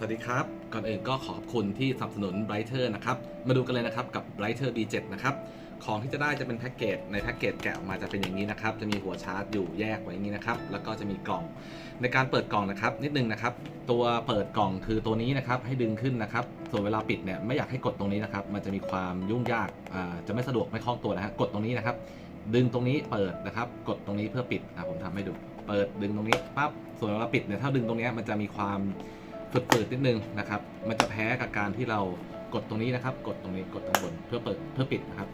สวัสดีครับ ก่อนอื่นก็ขอบคุณที่สนับสนุน Brighter นะครับ มาดูกันเลยนะครับกับ Brighter B7 นะครับ ของที่จะได้จะเป็นแพ็กเกจ ในแพ็กเกจแกะออกมาจะเป็นอย่างนี้นะครับ จะมีหัวชาร์จอยู่แยกไว้อย่างนี้นะครับ แล้วก็จะมีกล่อง ในการเปิดกล่องนะครับ นิดนึงนะครับ ตัวเปิดกล่องคือตัวนี้นะครับ ให้ดึงขึ้นนะครับ ส่วนเวลาปิดเนี่ยไม่อยากให้กดตรงนี้นะครับ มันจะมีความยุ่งยาก จะไม่สะดวกไม่คล่องตัวนะฮะ กดตรงนี้นะครับ ดึงตรงนี้เปิดนะครับ กดตรงนี้เพื่อปิดอะผมทำให้ดู เปิดดึงตรงนี้ปั๊บ ส่วนเวลาปิดเนี่ย ถ้าดึงตรงนี้มันจะมีความ ฝืดๆนิดนึงนะครับ มันจะแพ้กับการที่เรากดตรงนี้นะครับ กดตรงนี้กดตรงบนเพื่อเปิดเพื่อปิดนะครับ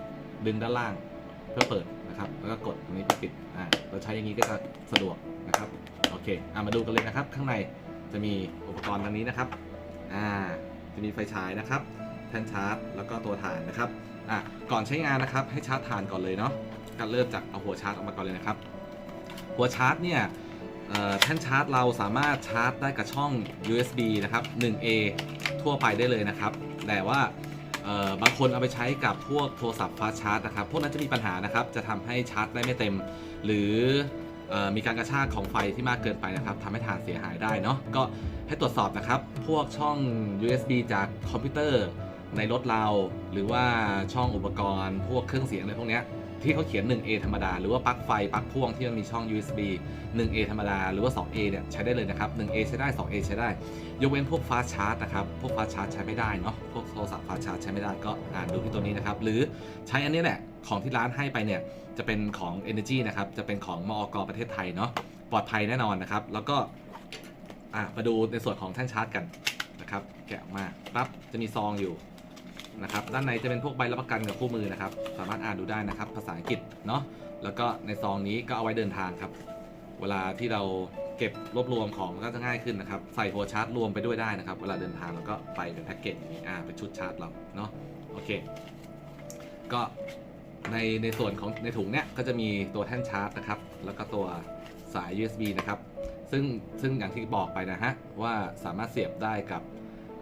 ดึงด้านล่างเพื่อเปิดนะครับ แล้วก็กดตรงนี้เพื่อปิดอ่าเราใช้อย่างนี้ก็จะสะดวกนะครับโอเคอ่ามาดูกันเลยนะครับ ข้างในจะมีอุปกรณ์ดังนี้นะครับอ่าจะมีไฟฉายนะครับแท่นชาร์จ แล้วก็ตัวถ่านนะครับอะก่อนใช้งานนะครับให้ชาร์จถ่านก่อนเลยเนาะก็เริ่มจากเอาหัวชาร์จออกมาก่อนเลยนะครับ หัวชาร์จเนี่ย แท่นชาร์จเราสามารถชาร์จได้กับช่อง USB นะครับ 1A ทั่วไปได้เลยนะครับ แต่ว่าบางคนเอาไปใช้กับพวกโทรศัพท์ฟาชาร์จนะครับ พวกนั้นจะมีปัญหานะครับ จะทำให้ชาร์จได้ไม่เต็ม หรืออมีการกระชากของไฟที่มากเกินไปนะครับทำให้ฐานเสียหายได้เนาะ ก็ให้ตรวจสอบนะครับ พวกช่อง USB จากคอมพิวเตอร์ในรถเรา หรือว่าช่องอุปกรณ์ พวกเครื่องเสียงอะไรพวกนี้ ที่เขาเขียน 1A ธรรมดา หรือว่าปลั๊กไฟปลั๊กพ่วงที่มันมีช่อง USB 1A ธรรมดา หรือว่า 2A เนี่ยใช้ได้เลยนะครับ 1A ใช้ได้ 2A ใช้ได้ ยกเว้นพวก fast charge นะครับ พวก fast charge ใช้ไม่ได้เนาะ พวกโทรศัพท์ fast charge ใช้ไม่ได้ก็อ่านดูที่ตัวนี้นะครับ หรือใช้อันนี้แหละ ของที่ร้านให้ไปเนี่ยจะเป็นของ Energy นะครับ จะเป็นของมอกประเทศไทยเนาะ ปลอดภัยแน่นอนนะครับ แล้วก็อะมาดูในส่วนของแท่นชาร์จกันนะครับ แกะออกมาปั๊บจะมีซองอยู่ นะครับด้านในจะเป็นพวกใบรับประกันกับคู่มือนะครับ สามารถอ่านดูได้นะครับ ภาษาอังกฤษเนาะแล้วก็ในซองนี้ก็เอาไว้เดินทางครับ เวลาที่เราเก็บรวบรวมของก็จะง่ายขึ้นนะครับ ใส่หัวชาร์จรวมไปด้วยได้นะครับ เวลาเดินทางแล้วก็ไปเป็นแพ็กเกจอย่างนี้อ่าเป็นชุดชาร์จเราเนาะโอเค ก็ในในส่วนของในถุงเนี้ยก็จะมีตัวแท่นชาร์จนะครับ แล้วก็ตัวสาย USB นะครับ ซึ่งซึ่งอย่างที่บอกไปนะฮะว่าสามารถเสียบได้กับ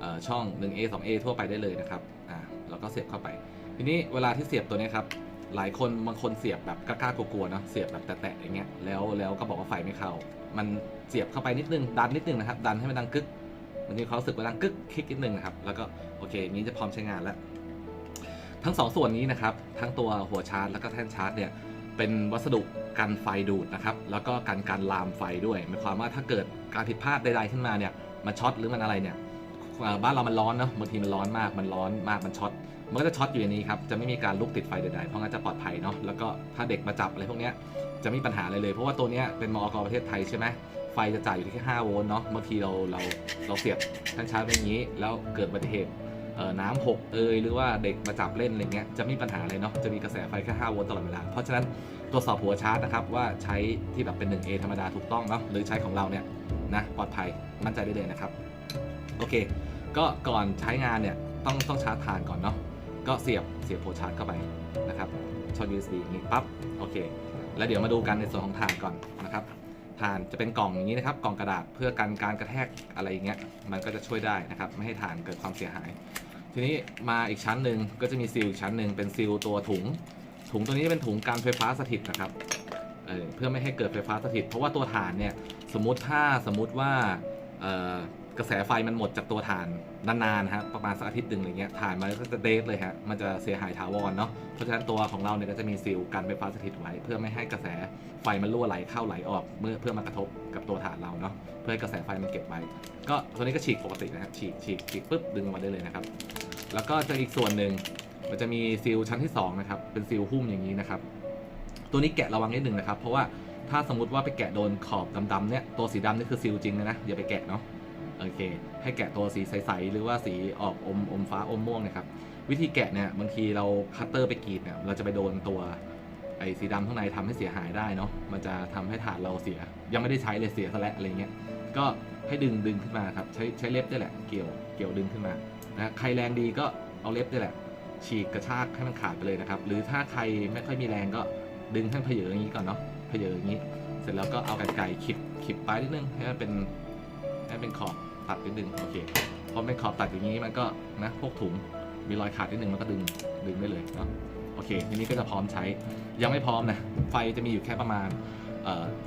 เอ่อช่อง 1A 2A ทั่วไปได้เลยนะครับ อ่าเราก็เสียบเข้าไป ทีนี้เวลาที่เสียบตัวนี้ครับหลายคนบางคนเสียบแบบกล้าๆกลัวๆเนอะเสียบแบบแตะๆอย่างเงี้ยแล้วแล้วก็บอกว่าไฟไม่เข้า มันเสียบเข้าไปนิดนึงดันนิดนึงนะครับดันให้มันดังกึกมันมีความรู้สึกว่าดังกึกคลิกนิดนึงนะครับแล้วก็โอเคนี้จะพร้อมใช้งานแล้ว ทั้งสองส่วนนี้นะครับทั้งตัวหัวชาร์จแล้วก็แท่นชาร์จเนี่ยเป็นวัสดุกันไฟดูดนะครับแล้วก็กันการลามไฟด้วยหมายความว่าถ้าเกิดการผิดพลาดใดๆขึ้นมาเนี่ยมันช็อตหรือมันอะไรเนี่ย บ้านเรามันร้อนเนาะบางทีมันร้อนมากมันร้อนมากมันช็อตมันก็จะช็อตอยู่ในนี้ครับจะไม่มีการลุกติดไฟใดๆเพราะงั้นจะปลอดภัยเนาะแล้วก็ถ้าเด็กมาจับอะไรพวกเนี้ยจะไม่มีปัญหาอะไรเลย เพราะว่าตัวเนี้ยเป็นมอกประเทศไทยใช่ไหมไฟจะจ่ายอยู่ที่แค่5โวลต์เนาะบางทีเราเราเราเสียบท่านชาร์จไว้อย่างนี้ แล้วเกิดอุบัติเหตุน้ำหกเอยหรือว่าเด็กมาจับเล่นอะไรเงี้ยจะไม่มีปัญหาเลยเนาะจะมีกระแสไฟแค่5โวลต์ตลอดเวลาเพราะฉะนั้นตรวจสอบหัวชาร์จนะครับว่าใช้ที่แบบเป็น 1A ธรรมดาถูกต้องเนาะหรือใช้ของเราเนี่ยนะปลอดภัยมั่นใจได้เลยนะครับ โอเค ก็ก่อนใช้งานเนี่ยต้องต้องชาร์จถ่านก่อนเนาะก็เสียบเสียบโพชาร์จเข้าไปนะครับช่อง USB อย่างนี้ปั๊บโอเค แล้วเดี๋ยวมาดูกันในส่วนของถ่านก่อนนะครับถ่านจะเป็นกล่องอย่างนี้นะครับ กล่องกระดาษเพื่อกันการกระแทกอะไรอย่างเงี้ยมันก็จะช่วยได้นะครับ ไม่ให้ถ่านเกิดความเสียหาย ทีนี้มาอีกชั้นหนึ่งก็จะมีซีลอีกชั้นหนึ่งเป็นซีลตัวถุง ถุงตัวนี้เป็นถุงการไฟฟ้าสถิตนะครับเเพื่อไม่ให้เกิดไฟฟ้าสถิต เพราะว่าตัวถ่านเนี่ยสมมติถ้าสมมติว่า กระแสไฟมันหมดจากตัวถ่านนานๆนะครับประมาณสักอาทิตย์หนึ่งอะไรเงี้ยถ่านมันก็จะเดทเลยฮะมันจะเสียหายถาวรเนาะเพราะฉะนั้นตัวของเราเนี่ยก็จะมีซีลกันไฟฟ้าสถิตไว้ เพื่อไม่ให้กระแสไฟมันรั่วไหลเข้าไหลออกเมื่อเพื่อมากระทบกับตัวถ่านเราเนาะเพื่อให้กระแสไฟมันเก็บไว้ ก็ตัวนี้ก็ฉีกปกตินะฮะฉีกฉีกฉีกปุ๊บดึงออกมาได้เลยนะครับแล้วก็จะอีกส่วนหนึ่งมันจะมีซีลชั้นที่สองนะครับเป็นซีลหุ้มอย่างนี้นะครับตัวนี้แกะระวังนิดหนึ่งนะครับเพราะว่าถ้าสมมติว่าไปแกะโดนขอบดำๆเนี่ยตัวสีดำนี่คือซีลจริงเลยนะอย่าไปแกะเนาะ โอเค ให้แกะตัวสีใสๆหรือว่าสีออกอมอมฟ้าอมม่วงนะครับ วิธีแกะเนี่ยบางทีเราคัตเตอร์ไปกรีดเนี่ยเราจะไปโดนตัวไอ้สีดำข้างในทำให้เสียหายได้เนาะมันจะทำให้ถาดเราเสีย ยังไม่ได้ใช้เลยเสียซะแล้วอะไรเงี้ยก็ให้ดึงดึงขึ้นมาครับใช้ใช้เล็บได้แหละเกี่ยวเกี่ยวดึงขึ้นมานะใครแรงดีก็เอาเล็บได้แหละ ฉีกกระชากให้มันขาดไปเลยนะครับ หรือถ้าใครไม่ค่อยมีแรงก็ดึงให้มันเพยออย่างนี้ก่อนเนาะเพยออย่างนี้ เสร็จแล้วก็เอากรรไกรขีดขีดปนิดนึงให้มันเป็นให้เป็นขอบ ตัดนิดนึงโอเคพอเป็นขอบตัดอย่างนี้มันก็นะพวกถุงมีรอยขาดนิดนึงมันก็ดึงดึงได้เลยเนาะโอเคทีนี้ก็จะพร้อมใช้ยังไม่พร้อมนะไฟจะมีอยู่แค่ประมาณ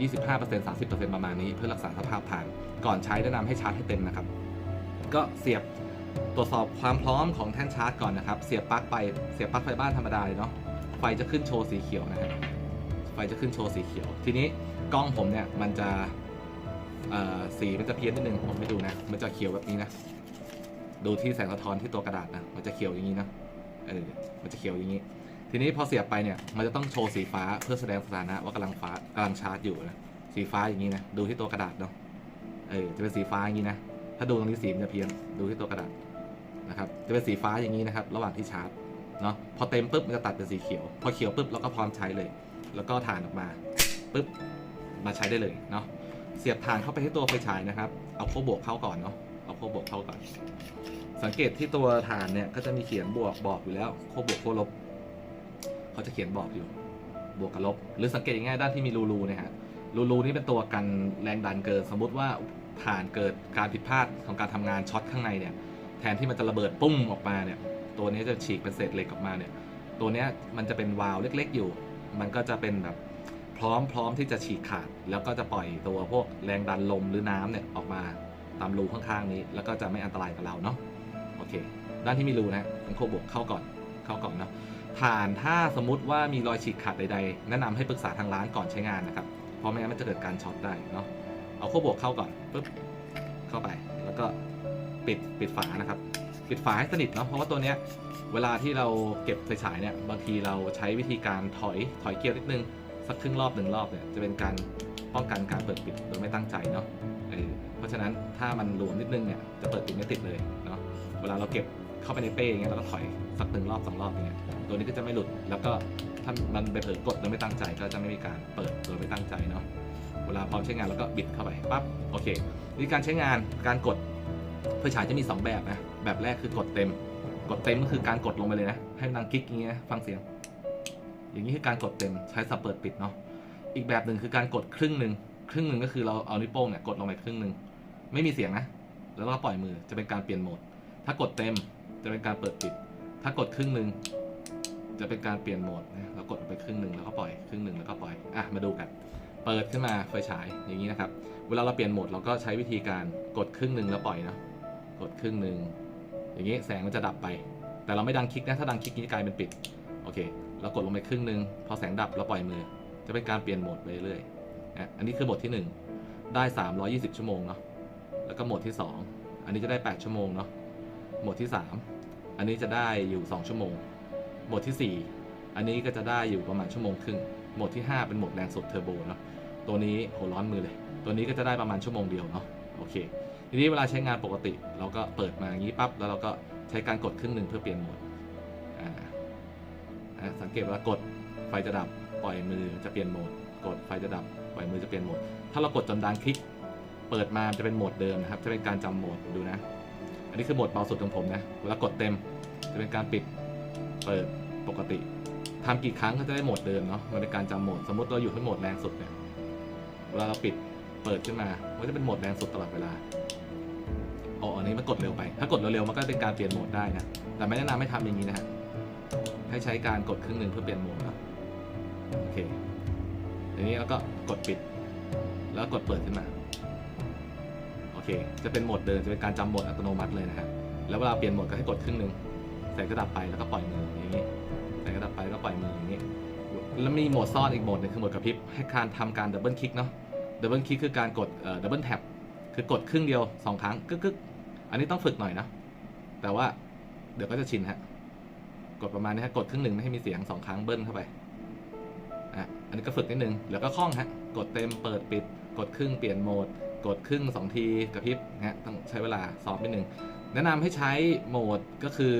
25% 30%ประมาณนี้เพื่อรักษาสภาพถ่าน ก่อนใช้แนะนำให้ชาร์จให้เต็มนะครับ ก็เสียบตรวจสอบความพร้อมของแท่นชาร์จก่อนนะครับ เสียบปลั๊กไปเสียบปลั๊กไฟบ้านธรรมดาเลยเนาะไฟจะขึ้นโชว์สีเขียวนะครับไฟจะขึ้นโชว์สีเขียว ทีนี้กล้องผมเนี่ยมันจะ สีมันจะเพี้ยนนิดนึงผมไม่ดูนะ มันจะเขียวแบบนี้นะ ดูที่แสงสะท้อนที่ตัวกระดาษนะ มันจะเขียวอย่างนี้นะ เออ มันจะเขียวอย่างนี้ ทีนี้พอเสียบไปเนี่ย มันจะต้องโชว์สีฟ้าเพื่อแสดงสถานะว่ากำลังฟ้ากำลังชาร์จอยู่นะ สีฟ้าอย่างนี้นะ ดูที่ตัวกระดาษเนาะ เออ จะเป็นสีฟ้าอย่างนี้นะ ถ้าดูตรงนี้สีมันจะเพี้ยน ดูที่ตัวกระดาษนะครับ จะเป็นสีฟ้าอย่างนี้นะครับ ระหว่างที่ชาร์จเนาะ พอเต็มปุ๊บมันจะตัดเป็นสีเขียว พอเขียวปุ๊บเราก็พร้อมใช้เลย แล้วก็ถ่านออกมาปุ๊บมาใช้ได้เลยเนาะ เสียบถ่านเข้าไปที่ตัวไฟฉายนะครับ เอาขั้วบวกเข้าก่อนเนาะ เอาขั้วบวกเข้าก่อน สังเกตที่ตัวถ่านเนี่ยก็จะมีเขียนบวกบอกอยู่แล้วขั้วบวกขั้วลบ เขาจะเขียนบอกอยู่ บวกกับลบ หรือสังเกตง่ายด้านที่มีรูรูเนี่ยฮะ รูรูนี่เป็นตัวกันแรงดันเกิดสมมุติว่าฐานเกิดการผิดพลาดของการทำงานช็อตข้างในเนี่ย แทนที่มันจะระเบิดปุ้มออกมาเนี่ย ตัวนี้จะฉีกเป็นเศษเหล็กออกมาเนี่ย ตัวนี้มันจะเป็นวาล์วเล็ก ๆ อยู่ มันก็จะเป็นแบบ พร้อมพร้อมที่จะฉีกขาด แล้วก็จะปล่อยตัวพวกแรงดันลมหรือน้ำเนี่ยออกมาตามรูข้างๆนี้ แล้วก็จะไม่อันตรายกับเราเนาะโอเค ด้านที่มีรูนะเป็นโคบวกเข้าก่อนเข้าก่อนเนาะฐานถ้าสมมติว่ามีรอยฉีกขาดใดๆ แนะนำให้ปรึกษาทางร้านก่อนใช้งานนะครับ เพราะไม่งั้นมันจะเกิดการช็อตได้เนาะเอาขั้วบวกเข้าก่อนปุ๊บเข้าไปแล้วก็ปิดปิดฝานะครับ ปิดฝาให้สนิทเนาะเพราะว่าตัวเนี้ยเวลาที่เราเก็บไฟฉายเนี่ยบางทีเราใช้วิธีการถอยถอยเกียร์นิดนึง สักครึ่งรอบหนึ่งรอบเนี่ยจะเป็นการป้องกันการเปิดปิดโดยไม่ตั้งใจเนาะเออเพราะฉะนั้นถ้ามันหลวมนิดนึงเนี่ยจะเปิดปิดไม่ติดเลยเนาะเวลาเราเก็บเข้าไปในเป้อย่างเงี้ยเราก็ถอยสักหนึ่งรอบสองรอบอย่างเงี้ยตัวนี้ก็จะไม่หลุดแล้วก็ถ้ามันไปเผลอกดโดยไม่ตั้งใจก็จะไม่มีการเปิดโดยไม่ตั้งใจเนาะเวลาพร้อมใช้งานเราก็บิดเข้าไปปั๊บโอเควิธีการใช้งานการกดไฟฉายจะมี 2 แบบนะแบบแรกคือกดเต็ม กดเต็มก็คือการกดลงไปเลยนะ ให้มันดังกิ๊กอย่างเงี้ยฟังเสียง อย่างนี้คือการกดเต็มใช้สับเปิดปิดเนาะอีกแบบหนึ่งคือการกดครึ่งหนึ่งครึ่งหนึ่งก็คือเราเอานิ้วโป้งเนี่ยกดลงไปครึ่งหนึ่งไม่มีเสียงนะ แล้วก็ปล่อยมือจะเป็นการเปลี่ยนโหมด ถ้ากดเต็มจะเป็นการเปิดปิด ถ้ากดครึ่งหนึ่งจะเป็นการเปลี่ยนโหมดนะเรากดไปครึ่งหนึ่งแล้วก็ปล่อยครึ่งหนึ่งแล้วก็ปล่อยอะมาดูกันเปิดขึ้นมาไฟฉายอย่างนี้นะครับ เวลาเราเปลี่ยนโหมดเราก็ใช้วิธีการกดครึ่งหนึ่งแล้วปล่อยนะกดครึ่งหนึ่งอย่างนี้แสงมันจะดับไป แต่เราไม่ดังคลิกนะถ้าดังคลิกนี้กลายเป็นปิดโอเค เรากดลงไปครึ่งหนึ่งพอแสงดับเราปล่อยมือ จะเป็นการเปลี่ยนโหมดไปเรื่อยอะอันนี้คือโหมดที่ 1 ได้ 320 ชั่วโมงเนาะแล้วก็โหมดที่ 2 อันนี้จะได้ 8 ชั่วโมงเนาะโหมดที่ 3 อันนี้จะได้อยู่ 2 ชั่วโมงโหมดที่ 4 อันนี้ก็จะได้อยู่ประมาณชั่วโมงครึ่งโหมดที่ 5 เป็นโหมดแรงสุดเทอร์โบเนาะตัวนี้โหร้อนมือเลย ตัวนี้ก็จะได้ประมาณชั่วโมงเดียวเนาะโอเคทีนี้เวลาใช้งานปกติ เราก็เปิดมาอย่างนี้ปั๊บแล้วเราก็ใช้การกดครึ่งหนึ่งเพื่อเปลี่ยนโหมด อะสังเกตว่ากดไฟจะดับปล่อยมือจะเปลี่ยนโหมด กดไฟจะดับปล่อยมือจะเปลี่ยนโหมด ถ้าเรากดจนดังคลิก เปิดมาจะเป็นโหมดเดิมนะครับ จะเป็นการจำโหมดดูนะ อันนี้คือโหมดเบาสุดของผมนะเวลากดเต็มจะเป็นการปิดเปิดปกติทำกี่ครั้งก็จะได้โหมดเดิมเนาะมันเป็นการจำโหมด สมมติเราอยู่ที่โหมดแรงสุดเนี่ยเวลาเราปิดเปิดขึ้นมามันจะเป็นโหมดแรงสุดตลอดเวลาอ๋ออันนี้มันกดเร็วไป ถ้ากดเร็วๆมันก็เป็นการเปลี่ยนโหมดได้นะ แต่ไม่แนะนำให้ทำอย่างนี้นะฮะ ให้ใช้การกดครึ่งหนึ่งเพื่อเปลี่ยนโหมดนะโอเคทีนี้เราก็กดปิด แล้วกดเปิดขึ้นมาโอเค จะเป็นโหมดเดิมจะเป็นการจำโหมดอัตโนมัติเลยนะฮะแล้วเวลาเปลี่ยนโหมดก็ให้กดครึ่งหนึ่งแสงก็ดับไปแล้วก็ปล่อยมืออย่างนี้แสงก็ดับไปแล้วก็ปล่อยมืออย่างนี้แล้วมีโหมดซ่อนอีกโหมดหนึงคือโหมดกระพริบให้การทำการดับเบิลคลิกเนาะดับเบิลคลิกคือการกดดับเบิลแท็บคือกดครึ่งเดียวสองครั้งกึกกึกอันนี้ต้องฝึกหน่อยนะ แต่ว่าเดี๋ยวก็จะชินฮะ กดประมาณนี้ฮะกดครึ่งหนึ่งไม่ให้มีเสียงสองครั้งเบิ้ลเข้าไปอะอันนี้ก็ฝึกนิดนึงแล้วก็คล่องฮะกดเต็มเปิดปิด กดครึ่งเปลี่ยนโหมด กดครึ่งสองทีกระพริบนะฮะต้องใช้เวลาซ้อมนิดนึงแนะนำให้ใช้โหมดก็คือ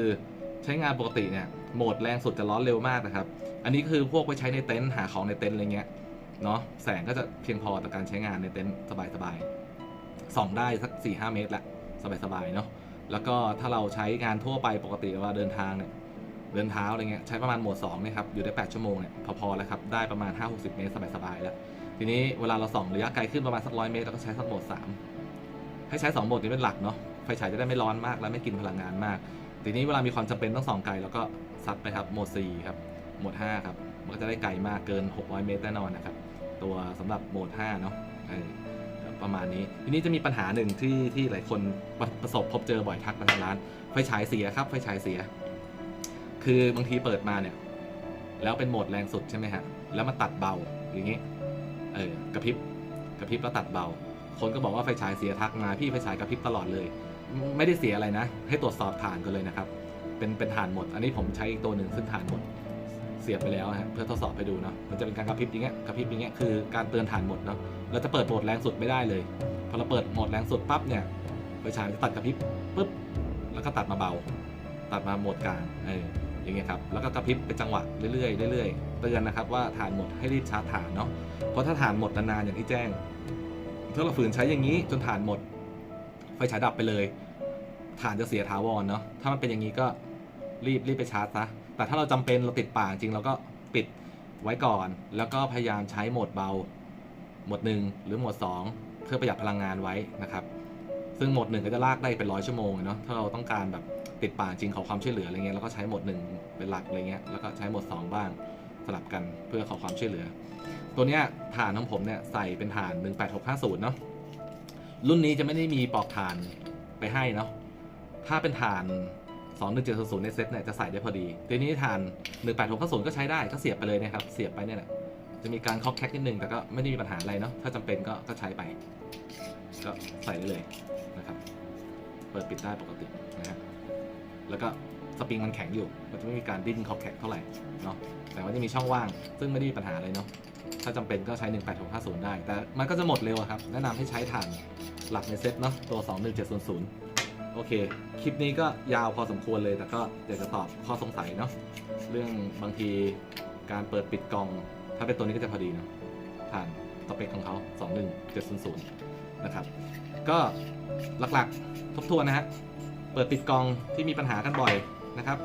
ใช้งานปกติเนี่ยโหมดแรงสุดจะร้อนเร็วมากนะครับ อันนี้คือพวกไปใช้ในเต็นท์หาของในเต็นท์อะไรเงี้ยเนาะแสงก็จะเพียงพอต่อการใช้งานในเต็นท์สบายๆส่องได้สัก4ี่ห้าเมตรละสบายๆเนาะแล้วก็ถ้าเราใช้งานทั่วไปปกติเวลาเดินทางเนี่ย เดินเท้าอะไรเงี้ยใช้ประมาณโหมด2เนี่ยครับอยู่ได้ 8 ชั่วโมงเนี่ยพอๆแล้วครับได้ประมาณ 5-60 เมตรสบายๆแล้ว ทีนี้เวลาเราส่องระยะไกลขึ้นประมาณสักร้อยเมตรเราก็ใช้สักโหมด3ให้ใช้2โหมดนี้เป็นหลักเนาะไฟฉายจะได้ไม่ร้อนมากและไม่กินพลังงานมาก ทีนี้เวลามีความจำเป็นต้องส่องไกลแล้วก็ซัดไปครับโหมด4ครับโหมด5ครับมันก็จะได้ไกลมากเกิน 600 เมตรแน่นอนนะครับตัวสำหรับโหมด5เนาะประมาณนี้ ทีนี้จะมีปัญหาหนึ่งที่ที่หลายคนประประสบพบเจอบ่อยทักมาทางร้าน ไฟฉายเสียครับ ไฟฉายเสีย คือบางทีเปิดมาเนี่ย แล้วเป็นโหมดแรงสุดใช่ไหมฮะ แล้วมาตัดเบาอย่างนี้ เออกระพริบกระพริบแล้วตัดเบา คนก็บอกว่าไฟฉายเสียทักมาพี่ไฟฉายกระพริบตลอดเลย ไม่ได้เสียอะไรนะ ให้ตรวจสอบฐานกันเลยนะครับ เป็นเป็นฐานหมด อันนี้ผมใช้อีกตัวหนึ่งซึ่งฐานหมดเสียบไปแล้วฮะเพื่อทดสอบให้ดูเนาะมันจะเป็นการกระพริบอย่างเงี้ยกระพริบอย่างเงี้ยคือการเตือนฐานหมดเนาะเราจะเปิดโหมดแรงสุดไม่ได้เลยพอเราเปิดโหมดแรงสุดปั๊บเนี่ยไฟฉายจะตัดกระพริบปุ๊บแล้วก็ตัดมาเบา ตัดมาโหมดกลางเออ อย่างเงี้ยครับแล้วก็กระพริบเป็นจังหวะเรื่อยๆเรื่อยๆเตือนนะครับว่าฐานหมดให้รีบชาร์จฐานเนาะเพราะถ้าฐานหมดนานๆอย่างที่แจ้งถ้าเราฝืนใช้อย่างนี้จนฐานหมด ไฟฉายดับไปเลย ฐานจะเสียถาวรเนาะถ้ามันเป็นอย่างนี้ก็รีบรีบไปชาร์จซะแต่ถ้าเราจำเป็นเราติดป่าจริงเราก็ปิดไว้ก่อน แล้วก็พยายามใช้โหมดเบาโหมดหนึ่งหรือโหมด 2 เพื่อประหยัดพลังงานไว้นะครับ ซึ่งโหมดหนึ่งก็จะลากได้เป็นร้อยชั่วโมงเนาะถ้าเราต้องการแบบติดป่าจริงขอความช่วยเหลืออะไรเงี้ยแล้วก็ใช้โหมดหนึ่ง เป็นหลักอะไรเงี้ยแล้วก็ใช้โหมด 2 บ้างสลับกันเพื่อขอความช่วยเหลือ ตัวเนี้ยฐานของผมเนี่ยใส่เป็นฐาน 18650 เนาะรุ่นนี้จะไม่ได้มีปลอกฐานไปให้เนาะถ้าเป็นฐาน 21700 ในเซ็ตเนี่ยจะใส่ได้พอดีทีนี้ฐาน 18650 ก็ใช้ได้ก็เสียบไปเลยนะครับเสียบไปเนี่ยแหละจะมีการคอกแคกนิดนึงแต่ก็ไม่ได้มีปัญหาอะไรเนาะถ้าจำเป็นก็ก็ใช้ไป ก็ใส่ได้เลยนะครับ เปิดปิดได้ปกตินะฮะแล้วก็ สปริงมันแข็งอยู่มันจะไม่มีการดิ้นคอกแคกเท่าไหร่เนาะแต่ว่าจะมีช่องว่างซึ่งไม่ได้มีปัญหาอะไรเนาะถ้าจำเป็นก็ใช้ 18650 ได้ แต่มันก็จะหมดเร็วครับ แนะนำให้ใช้ฐานหลักในเซ็ตเนาะตัว 21700 โอเค คลิปนี้ก็ยาวพอสมควรเลย แต่ก็อยากจะตอบข้อสงสัยเนาะเรื่องบางทีการเปิดปิดกล่อง ถ้าเป็นตัวนี้ก็จะพอดีเนาะฐานสเปคของเขา 21700 นะครับ ก็หลักๆทบทวนนะฮะ เปิดปิดกล่องที่มีปัญหากันบ่อย นะครับ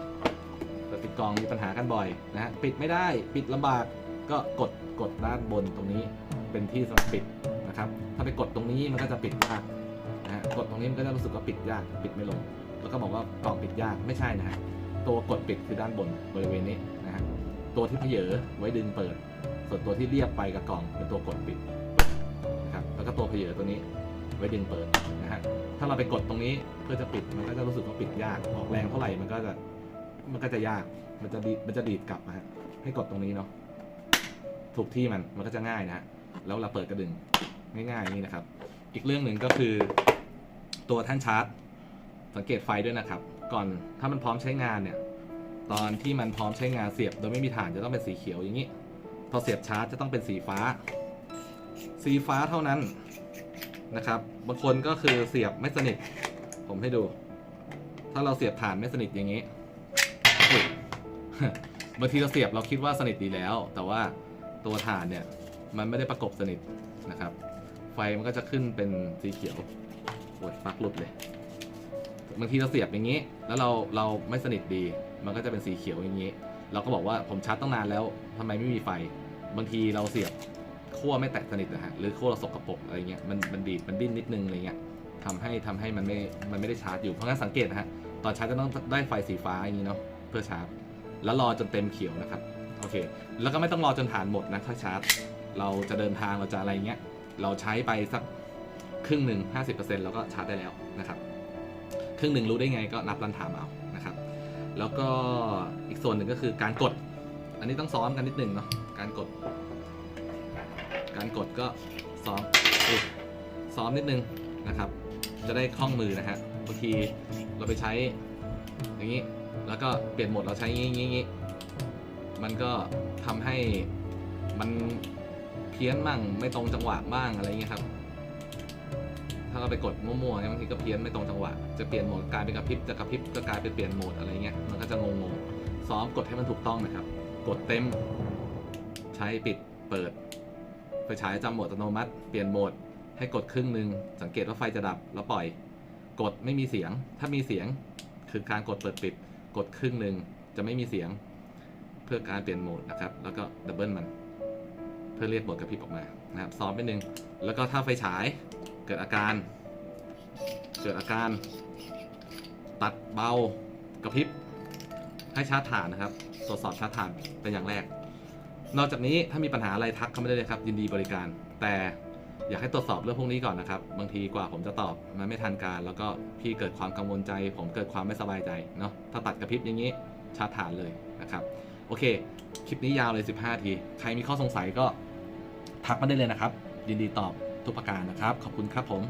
เปิดปิดกล่องมีปัญหากันบ่อยนะฮะ ปิดไม่ได้ ปิดลำบาก ก็กด กดด้านบนตรงนี้ เป็นที่สำหรับปิดนะครับ ถ้าไปกดตรงนี้มันก็จะปิดยากนะฮะ กดตรงนี้มันก็จะรู้สึกว่าปิดยาก ปิดไม่ลง แล้วก็บอกว่ากล่องปิดยาก ไม่ใช่นะฮะ ตัวกดปิดคือด้านบนบริเวณนี้นะฮะ ตัวที่เพเยอไว้ดึงเปิด ส่วนตัวที่เรียบไปกับกล่องเป็นตัวกดปิดนะครับ แล้วก็ตัวเพเยอตัวนี้ ไว้ดึงเปิดนะฮะถ้าเราไปกดตรงนี้เพื่อจะปิดมันก็จะรู้สึกว่าปิดยากออกแรงเท่าไหร่มันก็จะมันก็จะยากมันจะดีมันจะดีดกลับนะฮะให้กดตรงนี้เนาะถูกที่มันมันก็จะง่ายนะฮะแล้วเราเปิดกระดึงง่ายๆนี่นะครับ อีกเรื่องหนึ่งก็คือตัวแท่านชาร์จ สังเกตไฟด้วยนะครับ ก่อนถ้ามันพร้อมใช้งานเนี่ย ตอนที่มันพร้อมใช้งานเสียบ โดยไม่มีฐานจะต้องเป็นสีเขียวอย่างนี้ พอเสียบชาร์จจะต้องเป็นสีฟ้า สีฟ้าเท่านั้น นะครับบางคนก็คือเสียบไม่สนิท ผมให้ดู ถ้าเราเสียบฐานไม่สนิทอย่างนี้อุ๊ยบางทีเราเสียบเราคิดว่าสนิทดีแล้ว แต่ว่าตัวฐานเนี่ยมันไม่ได้ประกบสนิทนะครับ ไฟมันก็จะขึ้นเป็นสีเขียวโอ้ยปลั๊กหลุดเลยบางทีเราเสียบอย่างนี้ แล้วเราเราไม่สนิทดี มันก็จะเป็นสีเขียวอย่างนี้ เราก็บอกว่าผมชาร์จตั้งนานแล้วทำไมไม่มีไฟ บางทีเราเสียบ ขั้วไม่แตะสนิทนะฮะหรือขั้วเราสกปรกอะไรเงี้ยมันมันดีดมันดิ้นนิดนึงอะไรเงี้ยทำให้ทำให้มันไม่มันไม่ได้ชาร์จอยู่เพราะงั้นสังเกตนะฮะตอนชาร์จจะต้องได้ไฟสีฟ้าอย่างนี้เนาะเพื่อชาร์จ แล้วรอจนเต็มเขียวนะครับโอเค แล้วก็ไม่ต้องรอจนฐานหมดนะค่อยชาร์จ เราจะเดินทางเราจะอะไรเงี้ยเราใช้ไปสักครึ่งหนึ่งห้าสิบเปอร์เซ็นต์เราก็ชาร์จได้แล้วนะครับครึ่งหนึ่งรู้ได้ไงก็นับรันถามเอานะครับ แล้วก็อีกส่วนหนึ่งก็คือการกด อันนี้ต้องซ้อมกันนิดนึงเนาะการกด การกดก็ซ้อมซ้อมนิดนึงนะครับ จะได้คล่องมือนะฮะบางทีเราไปใช้อย่างนี้ แล้วก็เปลี่ยนโหมดเราใช้งี้งี้งี้มันก็ทำให้มันเพี้ยนมั่งไม่ตรงจังหวะบ้างอะไรเงี้ยครับ ถ้าเราไปกดมั่วๆเนี่ยบางทีก็เพี้ยนไม่ตรงจังหวะ จะเปลี่ยนโหมดกลายเป็นกระพริบจะกระพริบก็กลายเป็นเปลี่ยนโหมดอะไรเงี้ย มันก็จะงงๆซ้อมกดให้มันถูกต้องนะครับ กดเต็ม ใช้ปิดเปิด ฟฉายจำโหมดอัตโนมัติ เปลี่ยนโหมด ให้กดครึ่งหนึ่ง สังเกตว่าไฟจะดับแล้วปล่อย กดไม่มีเสียง ถ้ามีเสียงคือการกดเปิดปิด กดครึ่งหนึ่งจะไม่มีเสียง เพื่อการเปลี่ยนโหมดนะครับ แล้วก็ดับเบิลมัน เพื่อเรียกโหมดกระพริบออกมานะครับซ้อมไปหนึ่งแล้วก็ถ้าไฟฉายเกิดอาการ เกิดอาการ ตัดเบากระพริบให้ชาร์จฐานนะครับ ตรวจสอบชาร์จฐานเป็นอย่างแรก นอกจากนี้ถ้ามีปัญหาอะไรทักเข้ามาได้เลยครับ ยินดีบริการ แต่อยากให้ตรวจสอบเรื่องพวกนี้ก่อนนะครับ บางทีกว่าผมจะตอบมันไม่ทันการ แล้วก็พี่เกิดความกังวลใจ ผมเกิดความไม่สบายใจเนาะถ้าตัดกระพริบอย่างนี้ชาร์จฐานเลยนะครับ โอเค คลิปนี้ยาวเลย 15 ที ใครมีข้อสงสัยก็ทักมาได้เลยนะครับ ยินดีตอบทุกประการนะครับ ขอบคุณครับผม